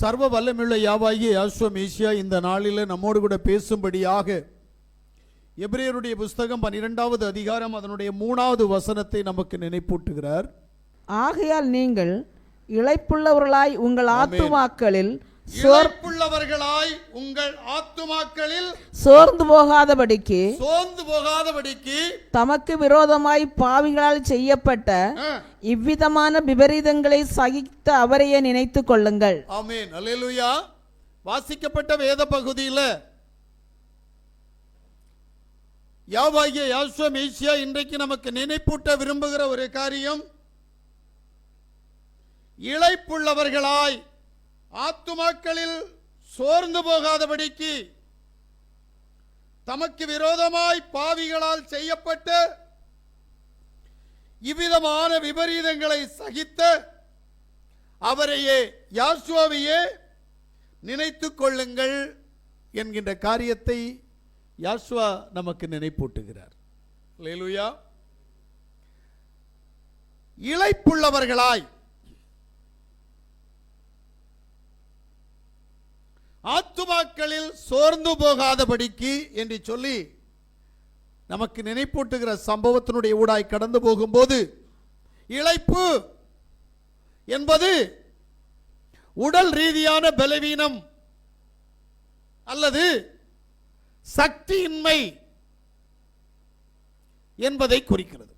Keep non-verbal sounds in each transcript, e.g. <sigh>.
சர்வ வல்லமுள்ள யாவாகிய யாஸ்வம் ஏசியா இந்த நாளில் நம்மோடு கூட பேசும்படியாக எபிரேயருடைய புஸ்தகம் பன்னிரெண்டாவது அதிகாரம் அதனுடைய மூணாவது வசனத்தை நமக்கு நினைப்பூட்டுகிறார் ஆகையால் நீங்கள் இளைப்புள்ளவர்களாய் உங்கள். ஆத்துமாக்களில் இழப்புள்ளவர்களாய் உங்கள் ஆத்துமாக்களில் சோர்ந்து போகாதபடிக்கு சோர்ந்து போகாதபடிக்கு தமக்கு விரோதமாய் பாவிகளால் செய்யப்பட்ட இவ்விதமான விபரீதங்களை சகித்த அவரையே நினைத்து கொள்ளுங்கள். ஆமென். அல்லேலூயா. வாசிக்கப்பட்ட வேத பகுதியில் யாவாகிய யாஸ்வம் ஏசியா இன்றைக்கு நமக்கு நினைப்பூட்ட விரும்புகிற ஒரு காரியம் இளைப்புள்ளவர்களாய் ஆத்துமாக்களில் சோர்ந்து போகாதபடிக்கு தமக்கு விரோதமாய் பாவிகளால் செய்யப்பட்ட இவ்விதமான விபரீதங்களை சகித்த அவரையே யாசுவாவையே நினைத்துக் கொள்ளுங்கள் என்கின்ற காரியத்தை யாசுவா நமக்கு நினைப்பூட்டுகிறார். அல்லேலூயா இளைப்புள்ளவர்களாய் ஆத்துமாக்களில் சோர்ந்து போகாதபடிக்கு என்று சொல்லி நமக்கு நினைப்பூட்டுகிற சம்பவத்தினுடைய ஊடாய் கடந்து போகும்போது இழைப்பு என்பது உடல் ரீதியான பலவீனம் அல்லது சக்தியின்மை என்பதை குறிக்கிறது.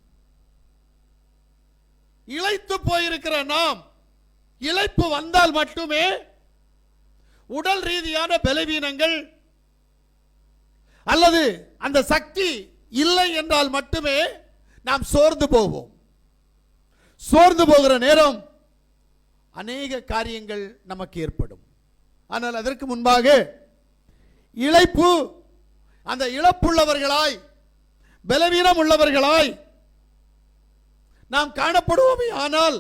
இழைத்து போயிருக்கிற நாம் இழைப்பு வந்தால் மட்டுமே உடல் ரீதியான பலவீனங்கள் அல்லது அந்த சக்தி இல்லை என்றால் மட்டுமே நாம் சோர்ந்து போவோம். சோர்ந்து போகிற நேரம் அநேக காரியங்கள் நமக்கு ஏற்படும். ஆனால் அதற்கு முன்பாக இழைப்பு அந்த இழப்புள்ளவர்களாய் பலவீனம் உள்ளவர்களாய் நாம் காணப்படுவோமே. ஆனால்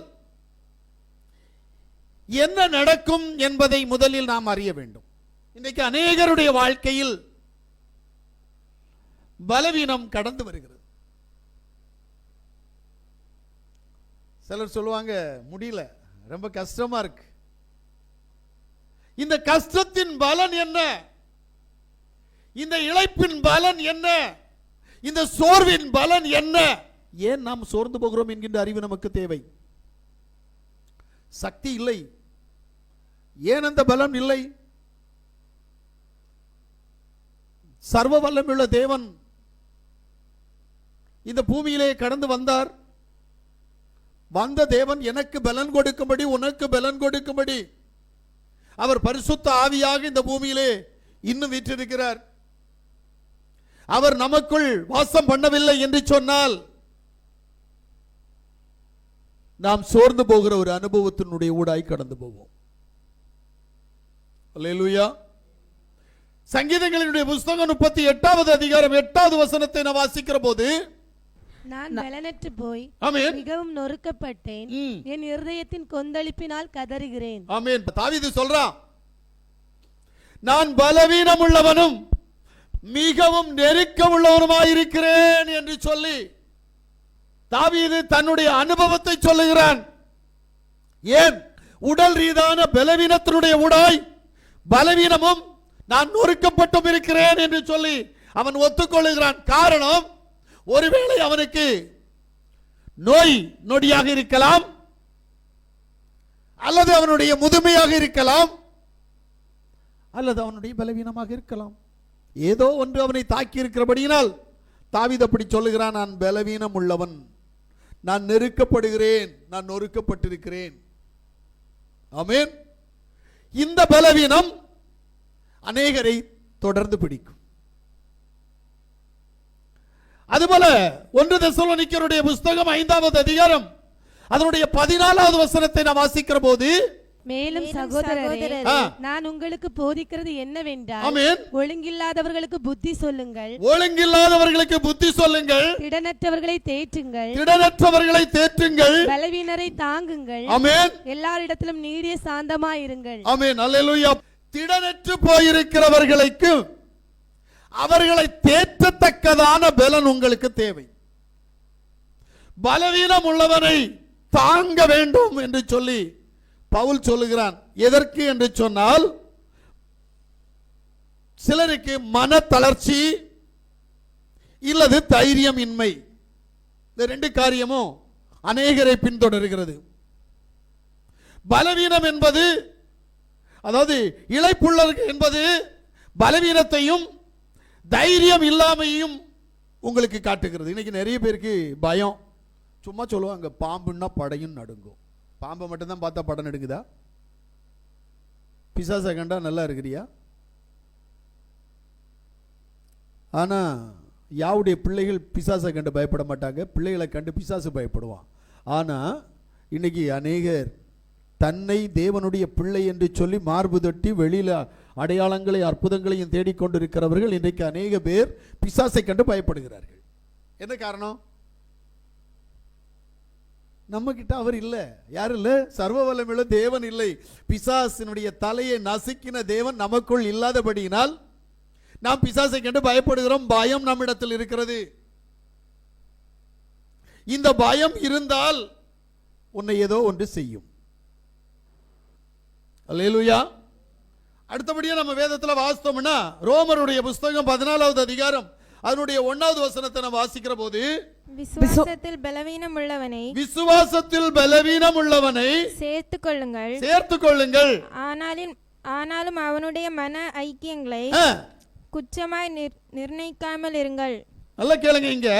என்ன நடக்கும் என்பதை முதலில் நாம் அறிய வேண்டும். இன்றைக்கு அநேகருடைய வாழ்க்கையில் பலவீனம் கடந்து வருகிறது. சிலர் சொல்லுவாங்க முடியல ரொம்ப கஷ்டமா இருக்கு. இந்த கஷ்டத்தின் பலன் என்ன? இந்த இழைப்பின் பலன் என்ன? இந்த சோர்வின் பலன் என்ன? ஏன் நாம் சோர்ந்து போகிறோம் என்கின்ற அறிவு நமக்கு தேவை. சக்தி இல்லை. ஏன் அந்த பலம் இல்லை? சர்வ வல்லமுள்ள தேவன் இந்த பூமியிலே கடந்து வந்தார். வந்த தேவன் எனக்கு பலன் கொடுக்கும்படி உனக்கு பலன் கொடுக்கும்படி. அவர் பரிசுத்த ஆவியாக இந்த பூமியிலே இன்னும் வீற்றிருக்கிறார். அவர் நமக்குள் வாசம் பண்ணவில்லை என்று சொன்னால் நாம் சோர்ந்து போகிற ஒரு அனுபவத்தினுடைய ஊடாய் கடந்து போவோம். அல்லேலூயா சங்கீதங்களினுடைய புஸ்தகம் முப்பத்தி எட்டாவது அதிகாரம் எட்டாவது வசனத்தை நான் வாசிக்கிற போது நான் பலனற்று போய் மிகவும் நொறுக்கப்பட்டேன். என் இருதயத்தின் கொந்தளிப்பினால் கதறுகிறேன். ஆமென். தாவீது சொல்றான் நான் பலவீனம் உள்ளவனும் மிகவும் நெருக்கம் உள்ளவனுமாயிருக்கிறேன் என்று சொல்லி தாவீது தன்னுடைய அனுபவத்தை சொல்லுகிறான். ஏன்? உடல் ரீதான பலவீனத்தினுடைய உடாய் பலவீனமும் நான் நொறுக்கப்பட்டும் இருக்கிறேன் என்று சொல்லி அவன் ஒத்துக்கொள்ளுகிறான். காரணம் ஒருவேளை அவனுக்கு நோய் நொடியாக இருக்கலாம் அல்லது அவனுடைய முதுமையாக இருக்கலாம் அல்லது அவனுடைய பலவீனமாக இருக்கலாம். ஏதோ ஒன்று அவனை தாக்கி இருக்கிறபடியினால் தாவித அப்படி சொல்லுகிறான் நான் பலவீனம் உள்ளவன். நான் நெருக்கப்படுகிறேன். நான் நொறுக்கப்பட்டிருக்கிறேன். ஆமென். இந்த பலவீனம் அநேகரை தொடர்ந்து பிடிக்கும். அதுபோல ஒன்று தெசலோனிக்கருடைய புஸ்தகம் ஐந்தாவது அதிகாரம் அதனுடைய பதினாலாவது வசனத்தை நான் வாசிக்கிற போது மேலும் சகோதரரே. நான் உங்களுக்கு போதிக்கிறது என்னவென்றால் ஆமென். ஒழுங்கில்லாதவர்களுக்கு புத்தி சொல்லுங்கள். ஒழுங்கில்லாதவர்களுக்கு புத்தி சொல்லுங்கள். திடனற்றவர்களை தேற்றுங்கள். திடனற்றவர்களை தேற்றுங்கள். பலவீனரை தாங்குங்கள். ஆமென். எல்லாரிடத்திலும் நீடிய சாந்தமாயிருங்கள். ஆமென். அல்லேலூயா. திடனற்று போயிருக்கிறவர்களுக்கு அவர்களை தேற்றத்தக்கதான பலன் உங்களுக்கு தேவை. பலவீனம் உள்ளவனை தாங்க வேண்டும் என்று சொல்லி பவுல் சொல்லுகிறான் எதற்கு? என்று சொன்னால் சிலருக்கு மன தளர்ச்சி இல்லது தைரியம் இன்மை இந்த ரெண்டு காரியமும் அநேகரை பின்தொடர்கிறது. பலவீனம் என்பது அதாவது இழைப்புள்ளர்கள் என்பது பலவீனத்தையும் தைரியம் இல்லாமையும் உங்களுக்கு காட்டுகிறது. இன்னைக்கு நிறைய பேருக்கு பயம். சும்மா சொல்லுவாங்க பாம்புன்னா படையும் நடுங்கும். பாம்பை மட்டும்தான் பார்த்தா படம் எடுக்குதா? பிசாசை கண்டா நல்லா இருக்கிறியா? ஆனால் யாவுடைய பிள்ளைகள் பிசாசை கண்டு பயப்பட மாட்டாங்க. பிள்ளைகளை கண்டு பிசாசு பயப்படுவான். ஆனால் இன்னைக்கு அநேகர் தன்னை தேவனுடைய பிள்ளை என்று சொல்லி மார்பு தட்டி வெளியில் அடையாளங்களை அற்புதங்களையும் தேடிக்கொண்டிருக்கிறவர்கள் இன்றைக்கு அநேக பேர் பிசாசை கண்டு பயப்படுகிறார்கள். என்ன காரணம்? நம்ம கிட்ட அவர் இல்லை. யார் இல்லை? சர்வ வல்லமையுள்ள தேவன் இல்லை. பிசாசினுடைய தலையை நசுக்கின தேவன் நமக்குள் இல்லாதபடியினால் நாம் பிசாசை கண்டு பயப்படுகிறோம். பயம் நம்மிடத்தில் இருக்கிறது. இந்த பயம் இருந்தால் உன்னை ஏதோ ஒன்று செய்யும். அல்லேலுயா. அடுத்தபடியாக நம்ம வேதத்தில் வாசித்தோம்னா ரோமருடைய புஸ்தகம் பதினாலாவது அதிகாரம் அதனுடைய ஒன்றாவது வசனத்தை நம்ம வாசிக்கிற போது விசுவாசத்தில் பலவீனம் உள்ளவனை விசுவாசத்தில் பலவீனம் உள்ளவனை சேர்த்து கொள்ளுங்கள் சேர்த்துக் கொள்ளுங்கள் ஆனாலும் ஆனாலும் அவனுடைய மன ஐக்கியங்களை நிர்- நிர்ணயிக்காமல் இருங்கள். நல்லா கேளுங்க இங்க.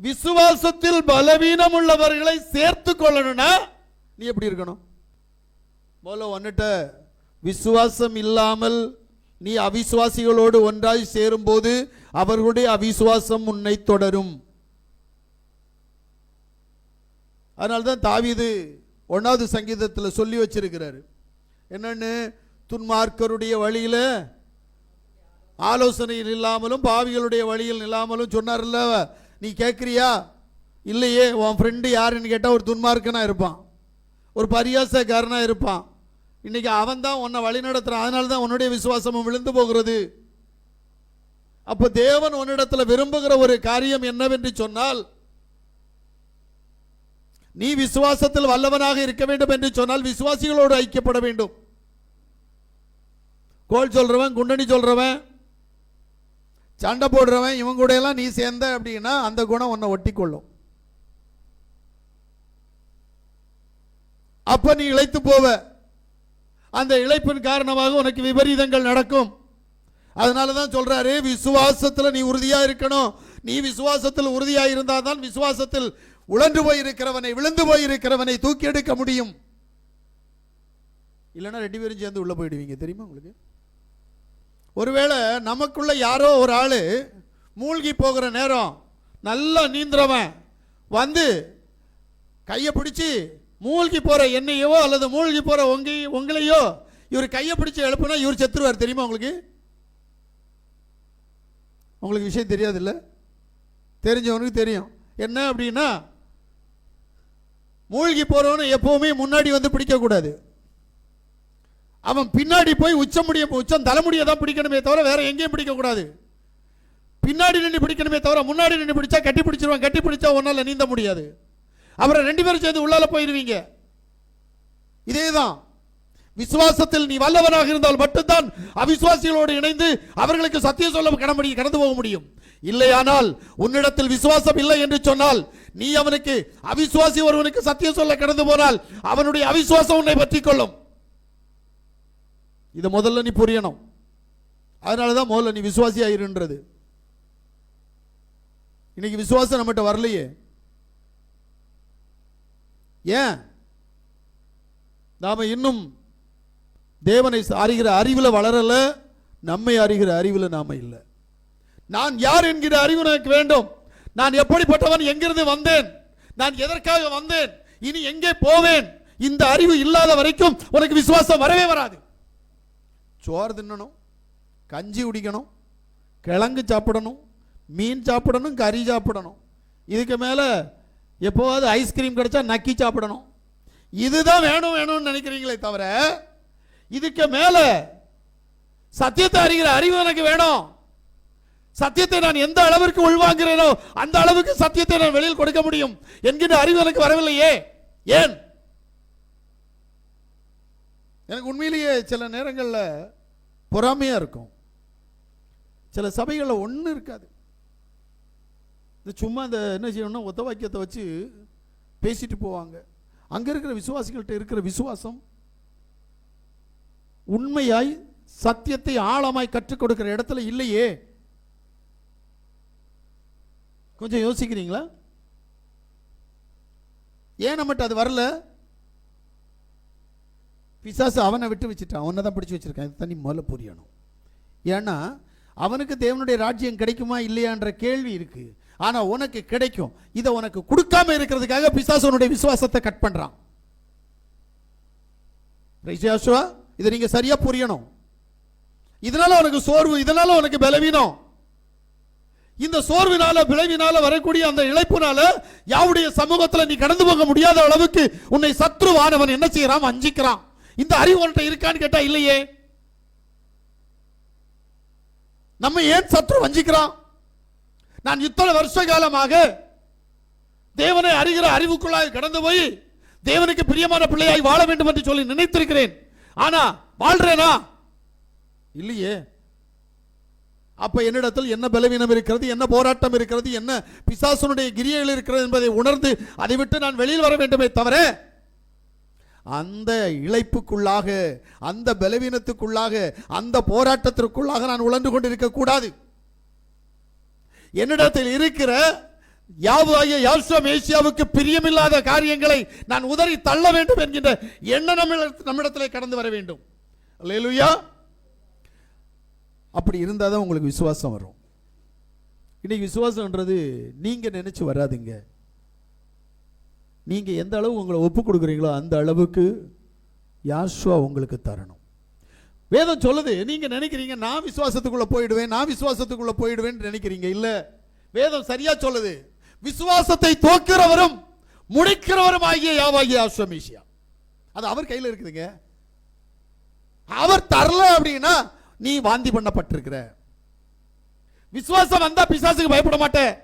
விசுவாசத்தில் பலவீனம் உள்ளவர்களை சேர்த்து கொள்ளணும்னா நீ எப்படி இருக்கணும்? முதல்ல ஒன்னுட்ட விசுவாசம் இல்லாமல் நீ அவிசுவாசிகளோடு ஒன்றாய் சேரும்போது அவர்களுடைய அவிசுவாசம் உன்னை தொடரும். அதனால்தான் தாவிது ஒன்றாவது சங்கீதத்தில் சொல்லி வச்சிருக்கிறாரு. என்னென்னு? துன்மார்க்கருடைய வழியில் ஆலோசனையில் இல்லாமலும் பாவிகளுடைய வழியில் இல்லாமலும் சொன்னார்ல நீ கேட்குறியா இல்லையே உன் ஃப்ரெண்டு யாருன்னு கேட்டால் ஒரு துன்மார்க்கனாக இருப்பான். ஒரு பரியாசக்காரனாக இருப்பான். இன்னைக்கு அவன் தான் உன்னை வழி நடத்துறான். அதனால தான் உன்னுடைய விசுவாசமும் விழுந்து போகிறது. அப்போ தேவன் உன்னிடத்தில் விரும்புகிற ஒரு காரியம் என்னவென்று சொன்னால் நீ விசுவாசத்தில் வல்லவனாக இருக்க வேண்டும் என்று சொன்னால் விசுவாசிகளோடு ஐக்கியப்பட வேண்டும். கோல் சொல்றவன் குண்டனி சொல்றவன் சண்டை போடுறவன் இவன் கூட எல்லாம் நீ சேர்ந்த அப்படின்னா அந்த குணம் உன்னை ஒட்டி கொள்ளும் அப்ப நீ இழைத்து போவ. அந்த இழைப்பின் காரணமாக உனக்கு விபரீதங்கள் நடக்கும். அதனால தான் சொல்றாரு விசுவாசத்துல நீ உறுதியா இருக்கணும். நீ விசுவாசத்தில் உறுதியா இருந்தால் தான் விசுவாசத்தில் உழன்று போய் இருக்கிறவனை விழுந்து போய் இருக்கிறவனை தூக்கி எடுக்க முடியும். இல்லைன்னா ரெண்டு பேரும் சேர்ந்து உள்ள போயிடுவீங்க. தெரியுமா உங்களுக்கு? ஒருவேளை நமக்குள்ள யாரோ ஒரு ஆளு மூழ்கி போகிற நேரம் நல்லா நீந்துறவன் வந்து கையை பிடிச்சி மூழ்கி போகிற என்னையோ அல்லது மூழ்கி போகிற உங்க உங்களையோ இவர் கையை பிடிச்சி எழுப்புனா இவர் செத்துருவார். தெரியுமா உங்களுக்கு? உங்களுக்கு விஷயம் தெரியாது தெரிஞ்சவனுக்கு தெரியும். என்ன அப்படின்னா மூழ்கி போறவனை எப்பவுமே முன்னாடி வந்து பிடிக்கக்கூடாது அவன் பின்னாடி போய் உச்சம் முடிய உச்சம் தலைமுடியை தான் பிடிக்கணுமே தவிர வேற எங்கேயும் பிடிக்கக்கூடாது பின்னாடி நின்று பிடிக்கணுமே தவிர முன்னாடி நின்று பிடிச்சா கட்டி பிடிச்சிருவான் கட்டி பிடிச்சா உன்னால நீந்த முடியாது. அவரை ரெண்டு பேரும் சேர்ந்து உள்ளால போயிருவீங்க. இதேதான். விசுவாசத்தில் நீ வல்லவனாக இருந்தால் மட்டும்தான் அவிசுவாசிகளோடு இணைந்து அவர்களுக்கு சத்தியம் சொல்ல கடம்படி கடந்து போக முடியும். இல்லையானால் உன்னிடத்தில் விசுவாசம் இல்லை என்று சொன்னால் நீ அவனுக்கு அவிசுவாசி ஒருவனுக்கு சத்தியம் சொல்ல கடந்து போனால் அவனுடைய அவிசுவாசம் உன்னை பற்றி கொள்ளும். இதை முதல்ல நீ புரியணும். அதனால தான் முதல்ல நீ விசுவாசியா இருன்றது. இன்னைக்கு விசுவாசம் நம்மகிட்ட வரலையே. ஏன்? நாம இன்னும் தேவனை அறிகிற அறிவில் வளரல நம்மை அறிகிற அறிவில் நாம இல்லை. நான் யார் என்கிற அறிவு எனக்கு வேண்டும். நான் எப்படிப்பட்டவன் எங்கிருந்து வந்தேன்? நான் எதற்காக வந்தேன்? இனி எங்கே போவேன்? இந்த அறிவு இல்லாத வரைக்கும் உனக்கு விசுவாசம் வரவே வராது. சோறு தின்னணும் கஞ்சி குடிக்கணும் கிழங்கு சாப்பிடணும் மீன் சாப்பிடணும் கறி சாப்பிடணும். இதுக்கு மேலே எப்போவாவது ஐஸ்கிரீம் கிடைச்சா நக்கி சாப்பிடணும். இதுதான் வேணும் வேணும்னு நினைக்கிறீங்களே தவிர இதுக்கு மேலே சத்தியத்தை அறிகிற அறிவு எனக்கு வேணும். சத்தியத்தை நான் எந்த அளவிற்கு உள்வாங்கிறேனோ அந்த அளவுக்கு சத்தியத்தை நான் வெளியில் கொடுக்க முடியும் என்கிற அறிவு எனக்கு வரவில்லையே. ஏன்? எனக்கு உண்மையிலேயே சில நேரங்களில் பொறாமையாக இருக்கும். சில சபைகளில் ஒன்றும் இருக்காது. இது சும்மா இந்த என்ன செய்யணும்னா ஒத்த வாக்கியத்தை வச்சு பேசிட்டு போவாங்க. அங்கே இருக்கிற விசுவாசிகள்கிட்ட இருக்கிற விசுவாசம் உண்மையாய் சத்தியத்தை ஆழமாய் கற்றுக் கொடுக்கிற இடத்துல இல்லையே. கொஞ்சம் யோசிக்கிறீங்களா? ஏன் நம்மகிட்ட அது வரல? பிசாசு அவனை விட்டு வச்சுட்டான். அவனை தான் பிடிச்சி வச்சிருக்கான். இது தனி முதல்ல புரியணும். ஏன்னா அவனுக்கு தேவனுடைய ராஜ்யம் கிடைக்குமா இல்லையான்ற கேள்வி இருக்கு. ஆனா உனக்கு கிடைக்கும். இதை உனக்கு கொடுக்காம இருக்கிறதுக்காக பிசாசு உன்னுடைய விசுவாசத்தை கட் பண்றான். இதை நீங்க சரியா புரியணும். இதனால உனக்கு சோர்வு இதனால உனக்கு பலவீனம். இந்த சோர்வினால விளைவினால வரக்கூடிய அந்த இழைப்புனால யாவுடைய சமூகத்தில் நீ கடந்து போக முடியாத அளவுக்கு உன்னை சத்ருவானவன் என்ன செய்யறான்? வஞ்சிக்கிறான். இந்த அறிவு உன்கிட்ட இருக்கான்னு கேட்டா இல்லையே. நம்ம ஏன் சத்ரு வஞ்சிக்கிறான்? நான் இத்தனை வருஷ காலமாக தேவனை அறிகிற அறிவுக்குள்ளாய் கடந்து போய் தேவனுக்கு பிரியமான பிள்ளையாய் வாழ வேண்டும் என்று சொல்லி நினைத்திருக்கிறேன். ஆனா வாழ்றேனா? இல்லையே. அப்ப என்னிடத்தில் என்ன பலவீனம் இருக்கிறது என்ன போராட்டம் இருக்கிறது என்ன பிசாசனுடைய கிரியைகள் இருக்கிறது என்பதை உணர்ந்து அதை விட்டு நான் வெளியில் வர வேண்டுமே தவிர அந்த இழைப்புக்குள்ளாக அந்த பலவீனத்துக்குள்ளாக அந்த போராட்டத்திற்குள்ளாக நான் உழந்து கொண்டிருக்க கூடாது. என்னிடத்தில் இருக்கிற யாவாகிய யாழ்ஸ்வம் ஏசியாவுக்கு பிரியமில்லாத காரியங்களை நான் உதறி தள்ள வேண்டும் என்கின்ற எண்ணம் நம்மிடத்தில் நம்மிடத்திலே கடந்து வர வேண்டும். லேலுயா அப்படி இருந்தால் தான் உங்களுக்கு விசுவாசம் வரும். இன்றைக்கி விசுவாசம்ன்றது நீங்கள் நினச்சி வராதுங்க. நீங்கள் எந்த அளவு உங்களை ஒப்பு கொடுக்குறீங்களோ அந்த அளவுக்கு யாஷ்வா உங்களுக்கு தரணும். வேதம் சொல்லுது நீங்கள் நினைக்கிறீங்க நான் விசுவாசத்துக்குள்ளே போயிடுவேன் நான் விசுவாசத்துக்குள்ளே போயிடுவேன் நினைக்கிறீங்க. இல்லை வேதம் சரியாக சொல்லுது விசுவாசத்தை தோக்கிறவரும் முடிக்கிறவரும் ஆகிய யாவாகிய அஸ்வமீஷியா அது அவர் கையில் இருக்குதுங்க. அவர் தரல அப்படின்னா நீ வாந்தி பண்ணப்பட்டிருக்கிற. விசுவாசம் வந்தா பிசாசுக்கு பயப்பட மாட்டேன்.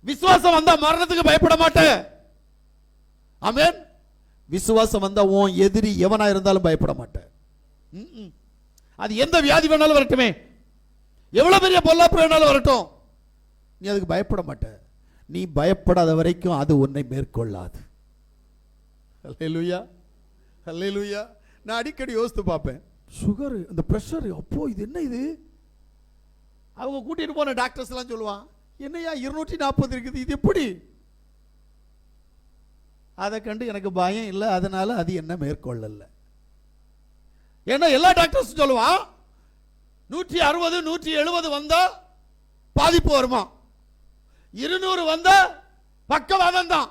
விசுவாசம் வந்தா மரணத்துக்கு பயப்பட மாட்டேன். ஆமேன். விசுவாசம் வந்தா உன் எதிரி எவனா இருந்தாலும் பயப்பட மாட்டேன். அது எந்த வியாதி வேணாலும் வரட்டுமே. எவ்வளவு பெரிய பொல்லாப்பு வேணாலும் வரட்டும். நீ அதுக்கு பயப்பட மாட்ட நீ பயப்படாத வரைக்கும் அது உன்னை மேற்கொள்ளாது. அல்லேலூயா அல்லேலூயா நான் அடிக்கடி யோசித்து பார்ப்பேன். சுகர் இந்த ப்ரெஷர் அப்போ இது என்ன இது? அவங்க கூட்டிட்டு போன டாக்டர்ஸ் எல்லாம் சொல்லுவான் என்னையா இருநூற்றி நாற்பது இருக்குது இது எப்படி? அதை கண்டு எனக்கு பயம் இல்லை அதனால அது என்ன மேற்கொள்ளல. ஏன்னா எல்லா டாக்டர்ஸும் சொல்லுவான் நூற்றி அறுபது நூற்றி எழுபது வந்தா பாதிப்பு வருமா? இருநூறு வந்தால் பக்கவாதம் தான்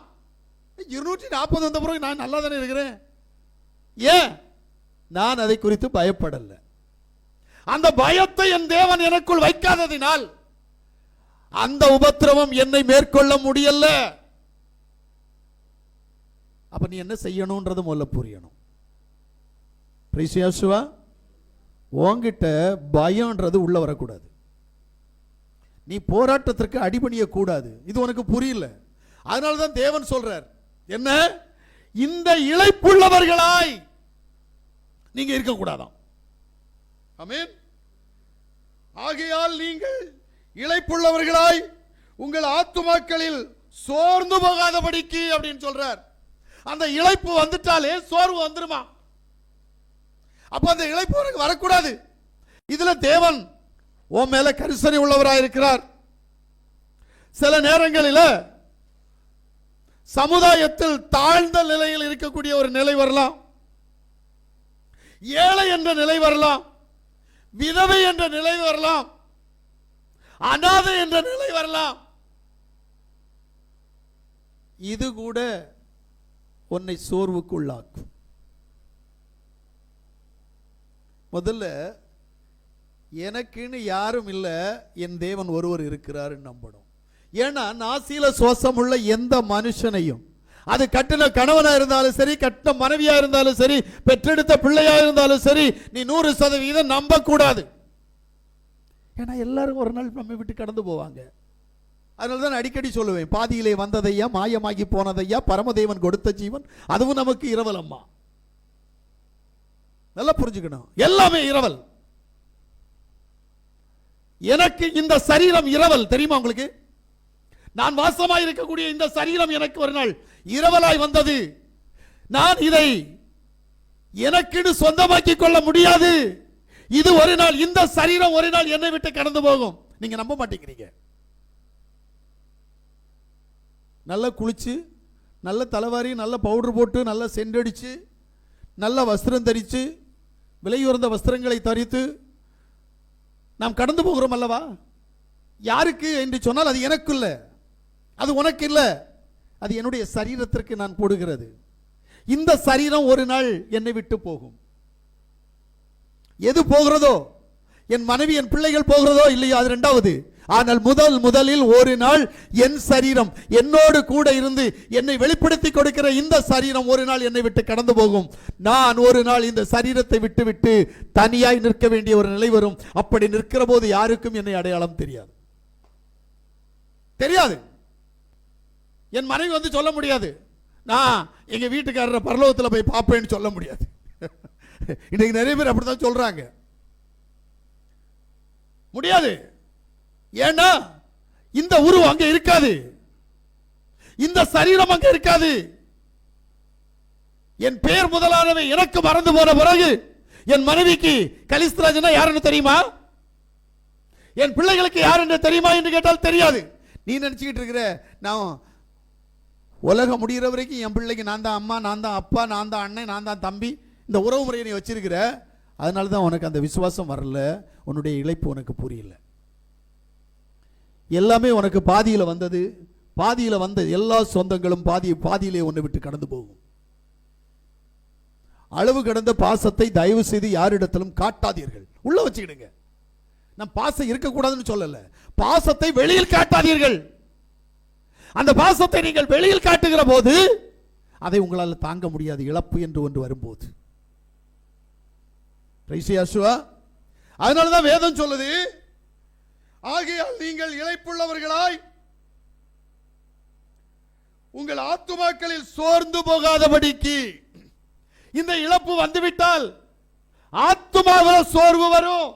இருநூற்றி நாற்பது வந்த பிறகு நான் நல்லா தானே இருக்கிறேன்? ஏன்? நான் அதை குறித்து பயப்படல. அந்த பயத்தை என் தேவன் எனக்குள் வைக்காததினால் அந்த உபத்திரவம் என்னை மேற்கொள்ள முடியல. அப்ப நீ என்ன செய்யணும்ன்றது முதல்ல புரியணும். பிரிசியாசுவா உன்கிட்ட பயம்ன்றது உள்ள வரக்கூடாது. நீ போராட்டத்திற்கு அடிபணிய கூடாது இது உனக்கு புரியல. அதனால தான் தேவன் சொல்றார் என்ன? இந்த இழைப்புள்ளவர்களாய் நீங்க இருக்கக்கூடாதாம். அமீன் ஆகையால் நீங்கள் இழைப்புள்ளவர்களாய் உங்கள் ஆத்துமாக்களில் சோர்ந்து போகாதபடிக்கு அப்படின்னு சொல்றார். அந்த இழைப்பு வந்துட்டாலே சோர்வு வந்துருமா? அப்ப அந்த இழைப்பு உனக்கு வரக்கூடாது. இதுல தேவன் உன் மேல கரிசனை உள்ளவராக இருக்கிறார். சில நேரங்களில் சமுதாயத்தில் தாழ்ந்த நிலையில் இருக்கக்கூடிய ஒரு நிலை வரலாம். ஏழை என்ற நிலை வரலாம் விதவை என்ற நிலை வரலாம் அனாதை என்ற நிலை வரலாம். இது கூட உன்னை சோர்வுக்குள்ளாக்கும். முதல்ல எனக்குன்னு யாரும் இல்லை என் தேவன் ஒருவர் இருக்கிறாருன்னு நம்பணும். ஏன்னா நாசியில சுவாசமுள்ள எந்த மனுஷனையும் அது கட்டின கணவனா இருந்தாலும் சரி கட்டின மனைவியா இருந்தாலும் சரி பெற்றெடுத்த பிள்ளையா இருந்தாலும் சரி நீ நூறு சதவீதம் நம்ப கூடாது ஏன்னா எல்லாரும் ஒரு நாள் நம்ம விட்டு கடந்து போவாங்க. அதனால தான் அடிக்கடி சொல்லுவேன் பாதியிலே வந்ததையா மாயமாகி போனதையா பரமதேவன் கொடுத்த ஜீவன் அதுவும் நமக்கு இரவல் அம்மா. நல்லா புரிஞ்சுக்கணும். எல்லாமே இரவல். எனக்கு இந்த சரீரம் இரவல். தெரியுமா உங்களுக்கு? நான் வாசமாய் இருக்கக்கூடிய இந்த சரீரம் எனக்கு ஒரு நாள் இரவலாய் வந்தது. நான் இதை எனக்குன்னு சொந்தமாக்கி கொள்ள முடியாது. இது ஒரு நாள் இந்த சரீரம் ஒரு நாள் என்னை விட்டு கடந்து போகும். நீங்க நம்ப மாட்டேங்கிறீங்க. நல்லா குளிச்சு நல்ல தலைவாரி நல்ல பவுடர் போட்டு நல்லா சென்றடிச்சு நல்ல வஸ்திரம் தரித்து விலையுறந்த வஸ்திரங்களை தரித்து நாம் கடந்து போகிறோம் அல்லவா? யாருக்கு என்று சொன்னால் அது எனக்குள்ள. அது உனக்கு இல்லை அது என்னுடைய சரீரத்திற்கு நான் போடுகிறது. இந்த சரீரம் ஒரு நாள் என்னை விட்டு போகும். எது போகிறதோ? என் மனைவி என் பிள்ளைகள் போகிறதோ இல்லையோ? அது ரெண்டாவது. ஆனால் முதல் முதலில் ஒரு நாள் என் சரீரம் என்னோடு கூட இருந்து என்னை வெளிப்படுத்தி கொடுக்கிற இந்த சரீரம் ஒரு நாள் என்னை விட்டு கடந்து போகும். நான் ஒரு நாள் இந்த சரீரத்தை விட்டுவிட்டு தனியாய் நிற்க வேண்டிய ஒரு நிலை வரும். அப்படி நிற்கிற போது யாருக்கும் என்னை அடையாளம் தெரியாது. தெரியாது. என் மனைவி வந்து சொல்ல முடியாது. நான் எங்க வீட்டுக்காரரை பரலோகத்தில் போய் பார்ப்பேன்னு சொல்ல முடியாது. <laughs> இன்றைக்கு நிறைய பேர் அப்படித்தான் சொல்றாங்க. முடியாது. ஏன்னா இந்த உருவம் அங்கே இருக்காது. இந்த சரீரம் அங்கே இருக்காது. என் பெயர் முதலானவை எனக்கு மறந்து போன பிறகு என் மனைவிக்கு கலிஸ்தராஜனா யாருன்னு தெரியுமா? என் பிள்ளைகளுக்கு யாருன்னு தெரியுமா என்று கேட்டால் தெரியாது. நீ நினைச்சுக்கிட்டு இருக்கிற நான் உலகம் முடிகிற வரைக்கும் என் பிள்ளைக்கு நான் தான் அம்மா நான் தான் அப்பா நான் தான் அண்ணன் நான் தான் தம்பி. இந்த உறவு முறையை நீ வச்சிருக்கிற. அதனால தான் உனக்கு அந்த விசுவாசம் வரல. உன்னுடைய இழைப்பு உனக்கு புரியல. எல்லாமே உனக்கு பாதியில் வந்தது. பாதியில் வந்த எல்லா சொந்தங்களும் பாதி பாதியிலே ஒன்று விட்டு கடந்து போகும். அளவு கடந்த பாசத்தை தயவு செய்து யாரிடத்திலும் காட்டாதீர்கள். உள்ள வச்சுக்கிடுங்க. நான் பாசம் இருக்கக்கூடாதுன்னு சொல்லலை. பாசத்தை வெளியில் காட்டாதீர்கள். அந்த பாசத்தை நீங்கள் வெளியில் காட்டுகிற போது அதை உங்களால் தாங்க முடியாது இழப்பு என்று ஒன்று வரும்போது. அதனால தான் வேதம் சொல்லுது ஆகையால் நீங்கள் இழைப்புள்ளவர்களாய் உங்கள் ஆத்துமாக்களில் சோர்ந்து போகாதபடிக்கு இந்த இழப்பு வந்துவிட்டால் ஆத்துமாவில் சோர்வு வரும்.